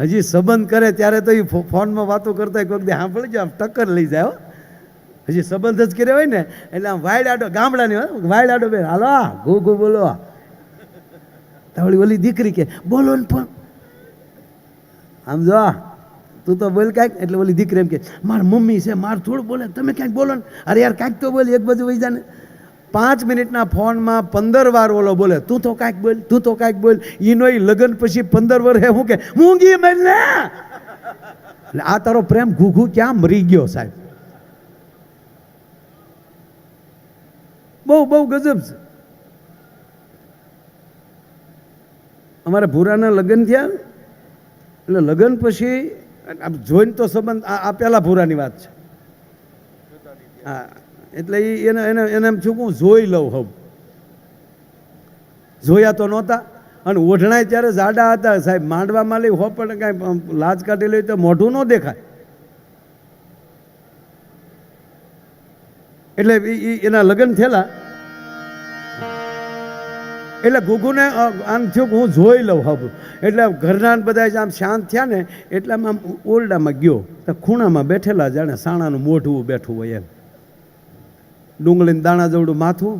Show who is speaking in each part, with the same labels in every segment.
Speaker 1: હજી સંબંધ કરે ત્યારે તો એ ફોનમાં વાતો કરતા કોઈક દી સાંભળી જાય આમ ટક્કર લઈ જાય હજી સંબંધ જ કર્યો હોય ને, એટલે આમ વાયડ આડો, ગામડાની વાયડ આડો બેન હાલો ગો ગો, બોલો તવળી ઓલી દીકરી કે, બોલો ને પણ. આમ જો તું તો બોલ કાંઈક, એટલે ઓલી દીકરી એમ કે, માર મમ્મી છે, માર થોડું બોલે, તમે ક્યાંક બોલો ને. અરે યાર, કાંઈક તો બોલ, એક બાજુ વહી જા ને. પાંચ મિનિટના ફોનમાં પંદર વાર ઓલો બોલે, તું તો કાંઈક બોલ, તું તો કાંઈક બોલ. એનો એ લગ્ન પછી પંદર વર્ષે હું કે, મૂંગી મને એટલે આ તારો પ્રેમ ઘૂઘુ ક્યાં મરી ગયો સાહેબ? બહુ બહુ ગજબ છે. અમારે ભૂરાના લગ્ન થયા. એટલે લગ્ન પછી જોઈને તો સંબંધ આ પહેલા ભૂરાની વાત છે. હા. એટલે એને એને એને એમ છું હું જોઈ લઉં હમ જોયા તો નહોતા. અને ઓઢણાય ત્યારે જાડા હતા. સાહેબ, માંડવામાં લઈ હો પણ કાંઈ લાજ કાઢી લઈ તો મોઢું ન દેખાય. એટલે એ એના લગ્ન થયેલા. એટલે ગુગુને આમ થયું કે હું જોઈ લઉં હબ એટલે ઘરના બધા આમ શાંત થયા ને એટલે આમ ઓરડામાં ગયો. તો ખૂણામાં બેઠેલા જાણે સાણાનું મોઢું બેઠું હોય એમ. ડુંગળીને દાણા જેવડું માથું,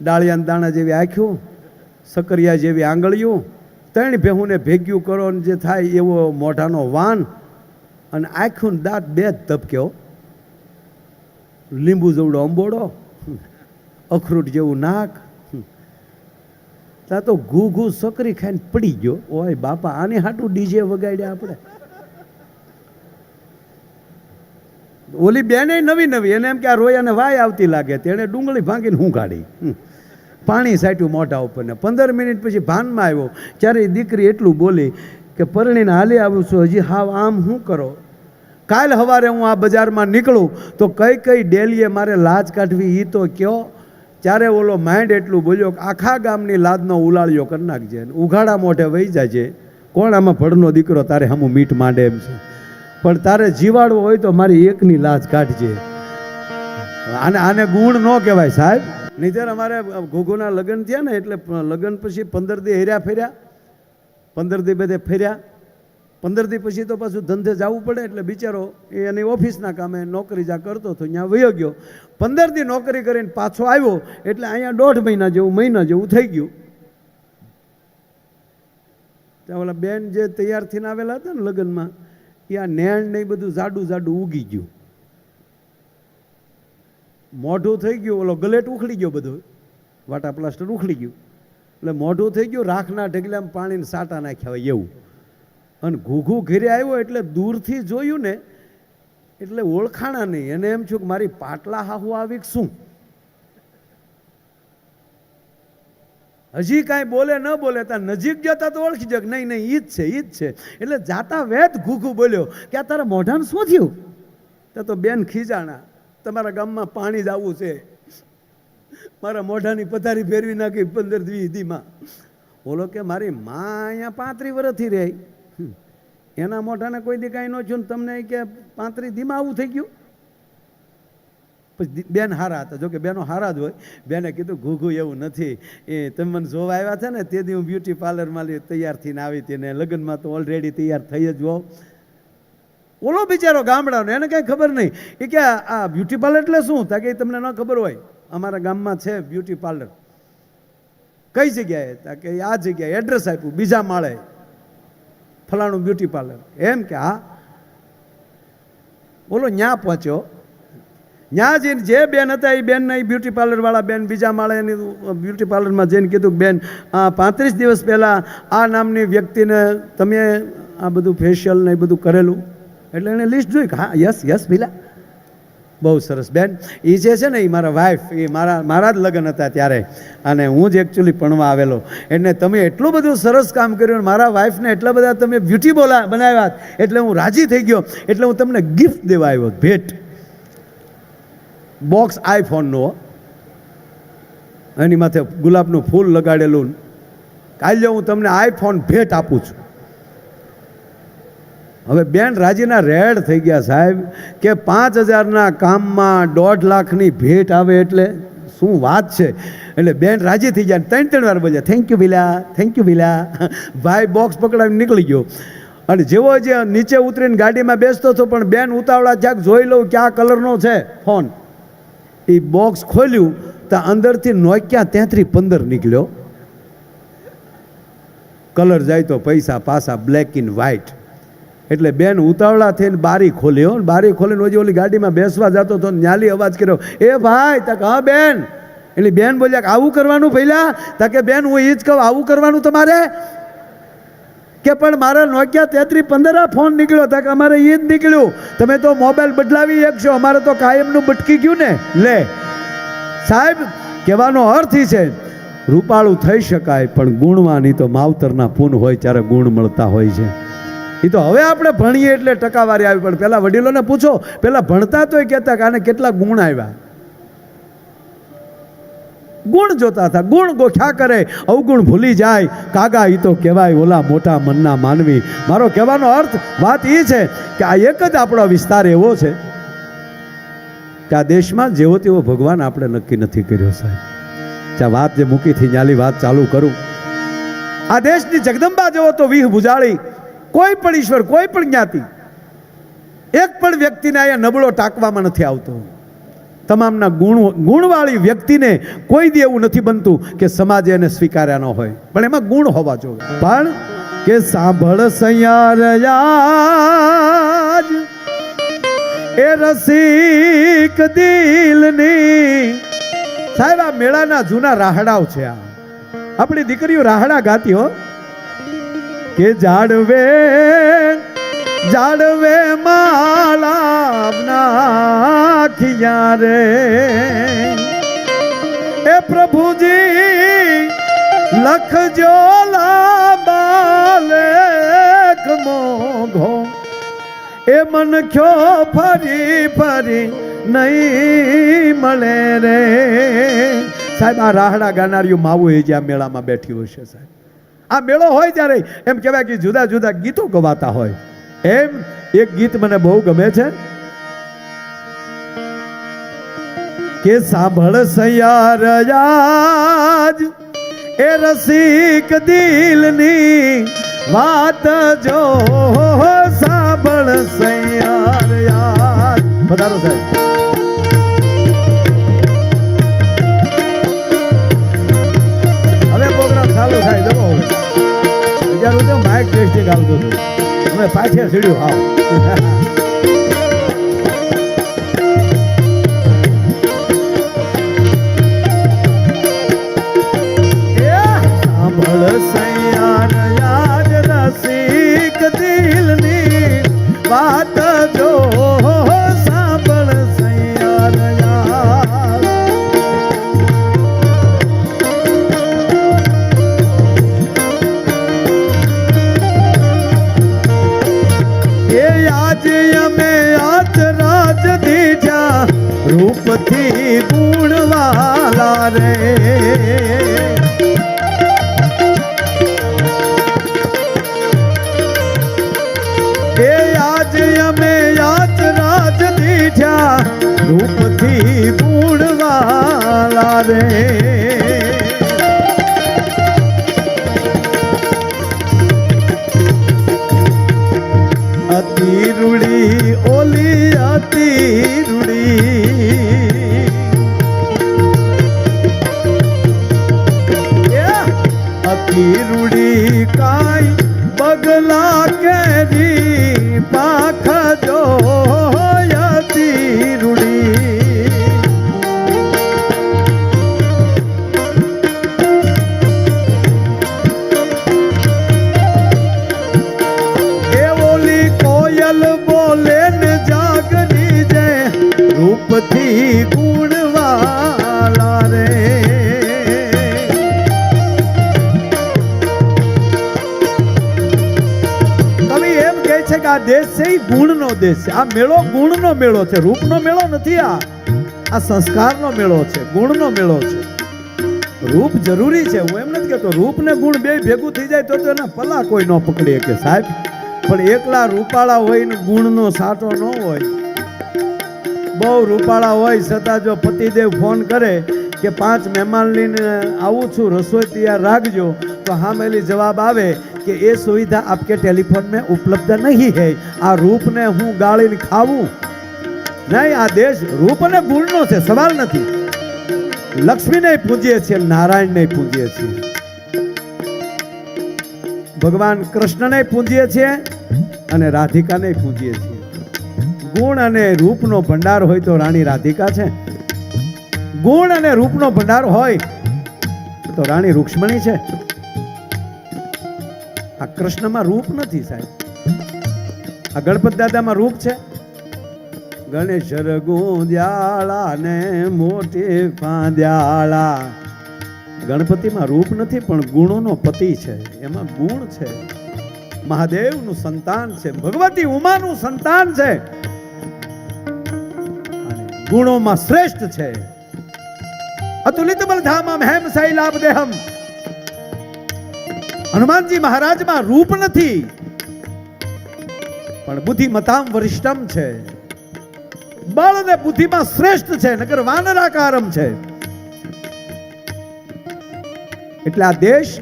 Speaker 1: ડાળિયાના દાણા જેવી આંખ્યું સકરિયા જેવી આંગળીઓ ત્રણ ભેહુંને ભેગ્યું કરો ને જે થાય એવો મોઢાનો વાન અને આંખ્યું દાંત બે જ ધબક્યો લીંબુ જેવડો અંબોડો, અખરૂટ જેવું નાક. ત્યાં તો ઘૂ ઘૂ સકરી ખાઈને પડી ગયો. ઓય બાપા, આને હાટું ડીજે વગાડ્યા આપણે? ઓલી બેને નવી નવી, એને એમ કે આ રોયાને વાય આવતી લાગે તેણે ડુંગળી ભાંગીને હું કાઢી પાણી સાટ્યું મોઢા ઉપર ને પંદર મિનિટ પછી ભાનમાં આવ્યો. ત્યારે દીકરી એટલું બોલી કે, પરણીને હાલી આવું છું. હજી હાવ આમ શું કરો? કાલ સવારે હું આ બજારમાં નીકળું તો કઈ કઈ ડેલીએ મારે લાજ કાઢવી? એ તો કયો. ત્યારે ઓલો માઇન્ડ એટલું બોલ્યો કે, આખા ગામની લાદનો ઉલાળ્યો કરી નાખજે ઉઘાડા મોઢે વહી જાય છે કોણ આમાં ભડનો દીકરો? તારે હમું મીઠ માંડે એમ છે. પણ તારે જીવાડવો હોય તો મારી એકની લાજ કાઢજે. આને આને ગુણ ન કહેવાય સાહેબ. નહીંતર અમારે ઘોઘોના લગ્ન થયા ને એટલે લગ્ન પછી પંદર દી હેર્યા ફેર્યા. પંદર દી બધે ફેર્યા. પંદર દી પછી તો પાછું ધંધે જવું પડે એટલે બિચારો એની ઓફિસના કામે નોકરી જા કરતો હતો, ત્યાં વયો ગયો. પંદર દી નોકરી કરીને પાછો આવ્યો એટલે અહીંયા દોઢ મહિના જેવું મહિના જેવું થઈ ગયું. ત્યાં ઓલા બેન જે તૈયાર થઈને આવેલા હતા ને લગ્નમાં એ આ નેણ ને બધું જાડું જાડું ઉગી ગયું. મોઢું થઈ ગયું, ઓલો ગલેટ ઉખડી ગયો બધો. વાટા પ્લાસ્ટર ઉખડી ગયું. એટલે મોઢું થઈ ગયું, રાખના ઢગલામાં પાણીને સાટા નાખ્યા હોય એવું. અને ઘૂઘું ઘેરે આવ્યો એટલે દૂરથી જોયું ને, એટલે ઓળખાણા નહીં. એને એમ છું કે મારી પાટલા હાહુ આવી શું? હજી કાંઈ બોલે ન બોલે ત્યાં નજીક જતા તો ઓળખી જાય નહીં નહીં, ઈ જ છે, ઈ જ છે. એટલે જાતા વેત ઘૂઘું બોલ્યો કે આ તારા મોઢાને શું થયું? તો તો બેન ખીજાણા, તમારા ગામમાં પાણી જ આવવું છે. મારા મોઢાની પથારી ફેરવી નાખી પંદર દીમાં બોલો કે મારી માં અહીંયા પાંત્રી વર્ષથી રહી. એના મોઢાને કોઈ દી કાંઈ ન છું તમને કે પાંત્રી દીમાં આવું થઈ ગયું? પછી બેન હારા હતા. જોકે બેનો હારા જ હોય. બેને કીધું, ઘૂઘું એવું નથી. એ તમે મને જોવા આવ્યા છે ને તે દી હું બ્યુટી પાર્લરમાં તૈયાર થઈને આવી હતી ને લગ્નમાં તો ઓલરેડી તૈયાર થઈ જ હોઉં. ઓલો બિચારો ગામડાનો, એને કાંઈ ખબર નહીં. એ કે, આ બ્યુટી પાર્લર એટલે શું? તા તમને ન ખબર હોય. અમારા ગામમાં છે બ્યુટી પાર્લર કઈ જગ્યાએ? તા કે, આ જગ્યાએ એડ્રેસ આપ્યું, બીજા માળે. ફલાણું બ્યુટી પાર્લર એમ કે, હા. બોલો ન્યા પહોંચ્યો. ન્યા જઈને જે બેન હતા એ બેનને એ બ્યુટી પાર્લરવાળા બેન, બીજા માળે બ્યુટી પાર્લરમાં જઈને કીધું, બેન પાંત્રીસ દિવસ પહેલાં આ નામની વ્યક્તિને તમે આ બધું ફેશિયલ ને એ બધું કરેલું? એટલે એણે લિસ્ટ જોઈ હા યસ યસ ભીલા બહુ સરસ. બેન એ જે છે ને એ મારા વાઈફ એ મારા મારા જ લગ્ન હતા ત્યારે. અને હું જ એકચ્યુઅલી ભણવા આવેલો. એટલે તમે એટલું બધું સરસ કામ કર્યું મારા વાઈફને એટલા બધા તમે બ્યુટી બોલા, બનાવ્યા. એટલે હું રાજી થઈ ગયો. એટલે હું તમને ગિફ્ટ દેવા આવ્યો, ભેટ. બોક્સ આઈફોનનો એની માથે ગુલાબનું ફૂલ લગાડેલું. કાલે હું તમને આઈફોન ભેટ આપું છું. હવે બેન રાજીના રેડ થઈ ગયા સાહેબ કે પાંચ હજારના કામમાં દોઢ લાખની ભેટ આવે એટલે શું વાત છે? એટલે બેન રાજી થઈ ગયા. ત્રણ ત્રણ વાર બોલ્યા thank you Bhila thank you Bhila ભાઈ બોક્સ પકડાવીને નીકળી ગયો. અને જેવો જે નીચે ઉતરીને ગાડીમાં બેસતો હતો, પણ બેન ઉતાવળા ક્યાંક જોઈ લઉં ક્યાં કલરનો છે? ફોન એ બોક્સ ખોલ્યું, તો અંદરથી નોક્યા તેત્રી પંદર નીકળ્યો. કલર જાય તો પૈસા પાસા બ્લેક ઇન વ્હાઇટ એટલે બેન ઉતાવળા થઈને બારી ખોલ્યો બારી ખોલીને હજી ઓલી ગાડીમાં બેસવા જતો તો ન્યાલી અવાજ કર્યો, એ ભાઈ, તક, હા, બેન. એટલે બેન બોલ્યા કે, આવું કરવાનું પહેલાં? તકે બેન, હું એ જ કહું, આવું કરવાનું તમારે? કે પણ મારા નોકિયા તેત્રી પંદર આ ફોન નીકળ્યો હતા કે અમારે એ જ નીકળ્યું. તમે તો મોબાઈલ બદલાવી શકશો અમારે તો કાયમનું બટકી ગયું ને. લે. સાહેબ, કહેવાનો અર્થ એ છે, રૂપાળું થઈ શકાય, પણ ગુણવાની તો માવતરના પૂન હોય ત્યારે ગુણ મળતા હોય છે. એ તો હવે આપણે ભણીએ એટલે ટકાવારી આવી, પણ પહેલાં વડીલોને પૂછો પહેલાં ભણતા તોય કહેતા કે આને કેટલા ગુણ આવ્યા. ગુણ જોતા હતા, ગુણ ગોખ્યા કરે, અવગુણ ભૂલી જાય. કાગા, ઈ તો કહેવાય ઓલા મોટા મનના માનવી. મારો કહેવાનો અર્થ, વાત એ છે કે આ એક જ આપણો વિસ્તાર એવો છે કે આ દેશમાં જેવો તેવો ભગવાન આપણે નક્કી નથી કર્યો સાહેબ. ત્યાં વાત જે મૂકીથી ન્યાલી વાત ચાલુ કરું. આ દેશની જગદંબા જેવો તો વિહ ભુજાળી, કોઈ પણ ઈશ્વર, કોઈ પણ જ્ઞાતિ, એક પણ વ્યક્તિને અહીંયા નબળો ટાંકવામાં નથી આવતો. તમામના ગુણ, ગુણવાળી વ્યક્તિને કોઈ દી એવું નથી બનતું કે સમાજે એને સ્વીકાર્યા ન હોય. પણ એમાં ગુણ હોવા જોઈએ. પણ કે સાંભળ સૈયાર એ રસિક દિલની. સાહેબ, આ મેળાના જૂના રાહડાઓ છે આ. આપણી દીકરીઓ રાહડા ગાતી હો. કે જાડવે જાડવે નાખિયા રે. એ પ્રભુજી, લખજો લાંબા લેખ મોઘો એ મન ખ્યો ફરી ફરી નહીં મળે રે. સાહેબ, આ રાહડા ગાનારીઓ માવું એ જ્યાં મેળામાં બેઠી હશે સાહેબ. આ મેળો હોય ત્યારે એમ કહેવાય કે જુદા જુદા ગીતો ગવાતા હોય. એમ એક ગીત મને બહુ ગમે છે. કે સાંભળ સૈયાર આજ એ રસિક દિલની વાત જો સાંભળ સૈયાર યાર વધારો સાહેબ. હવે પ્રોગ્રામ ચાલુ થાય જવો માઇક ટેસ્ટિંગ આવતું હતું. હવે પાછે સીડ્યું હાવ આ દેશ છે એ ગુણનો દેશ છે. આ મેળો ગુણનો મેળો છે. રૂપનો મેળો નથી આ. આ સંસ્કારનો મેળો છે. ગુણનો મેળો છે. રૂપ જરૂરી છે. હું એમ નથી કહેતો રૂપ ને ગુણ બે ભેગું થઈ જાય તો એને પલા કોઈ ન પકડી શકે સાહેબ, પણ એકલા રૂપાળા હોય ને ગુણનો સાટો ન હોય. બહુ રૂપાળા હોય, છતાં જો પતિદેવ ફોન કરે કે પાંચ મહેમાન લઈને આવું છું, રસોઈ તૈયાર રાખજો, તો હામેલી જવાબ આવે. कि ये सुविधा आपके टेलीफोन में उपलब्ध नहीं है આ રૂપને હું ગાળીને ખાવું નહીં આ દેશ રૂપ અને ગુણનો છે સવાલ નથી લક્ષ્મીને પૂજીએ છીએ નારાયણને પૂજીએ છીએ ભગવાન કૃષ્ણને પૂજીએ છીએ અને રાધિકાને પૂજીએ છીએ ગુણ અને રૂપનો ભંડાર હોય તો રાણી રાધિકા છે ગુણ અને રૂપનો ભંડાર હોય તો રાણી રૂક્ષ્મણી છે આ કૃષ્ણમાં રૂપ નથી સાહેબ. આ ગણપત દાદામાં રૂપ છે? ગણેશ ગુંદ્યાળા ને મોટી પાંદ્યાળા ગણપતિમાં રૂપ નથી, પણ ગુણોનો પતિ છે. એમાં ગુણ છે. મહાદેવનું સંતાન છે. ભગવતી ઉમાનું સંતાન છે. ગુણોમાં શ્રેષ્ઠ છે. અતુલિત બલધામમ હેમ શૈલાબ દેહમ હનુમાનજી મહારાજમાં રૂપ નથી. પણ બુદ્ધિમતામ વરિષ્ઠમ છે. બળ ને બુદ્ધિમાં શ્રેષ્ઠ છે નગર વાનરાકારમ છે. એટલે આ દેશ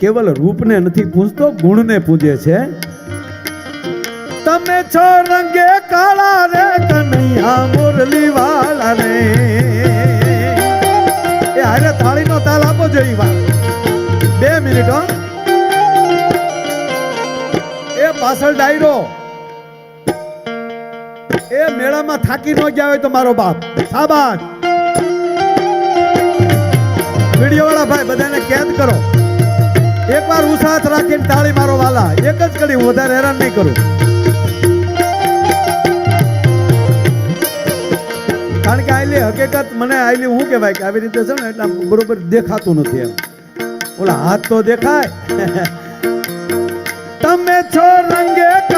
Speaker 1: કેવલ રૂપને નથી પૂજતો, ગુણને પૂજે છે. તમે છો રંગે કાળા રે, કનૈયા મુરલી વાળા રે એ હારે થાળીનો તાલ આપો જોઈએ વાર બે મિનિટ હો. પાછળ ડાયરો. એ મેળામાં થાકી ન ગયા હોય તો મારો બાપ. સાબાદ વીડિયો વાળા ભાઈ, બધાને કેદ કરો. એકવાર ઉસાથ રાખીને તાળી મારો વાલા. એક જ કરી હું વધારે હેરાન નહીં કરું. કારણ કે આયલી હકીકત મને આયલી, હું કહેવાય કે આવી રીતે છે ને, એટલે બરોબર દેખાતું નથી એમ. ઓલા હાથ તો દેખાય. તમે છો રંગે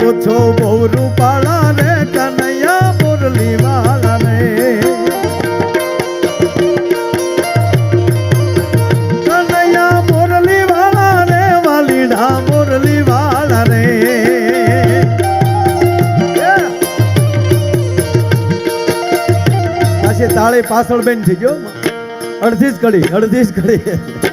Speaker 1: લાગો છો બહુ રૂપાળા રે, કનૈયા મુરલી વાળા રે. કનૈયા મુરલી વાળા રે, વાલીડા મુરલી વાળા રે. પાછી તાળી પાછળ બેન થઈ ગયો અડધી જ કડી અડધી જ કડી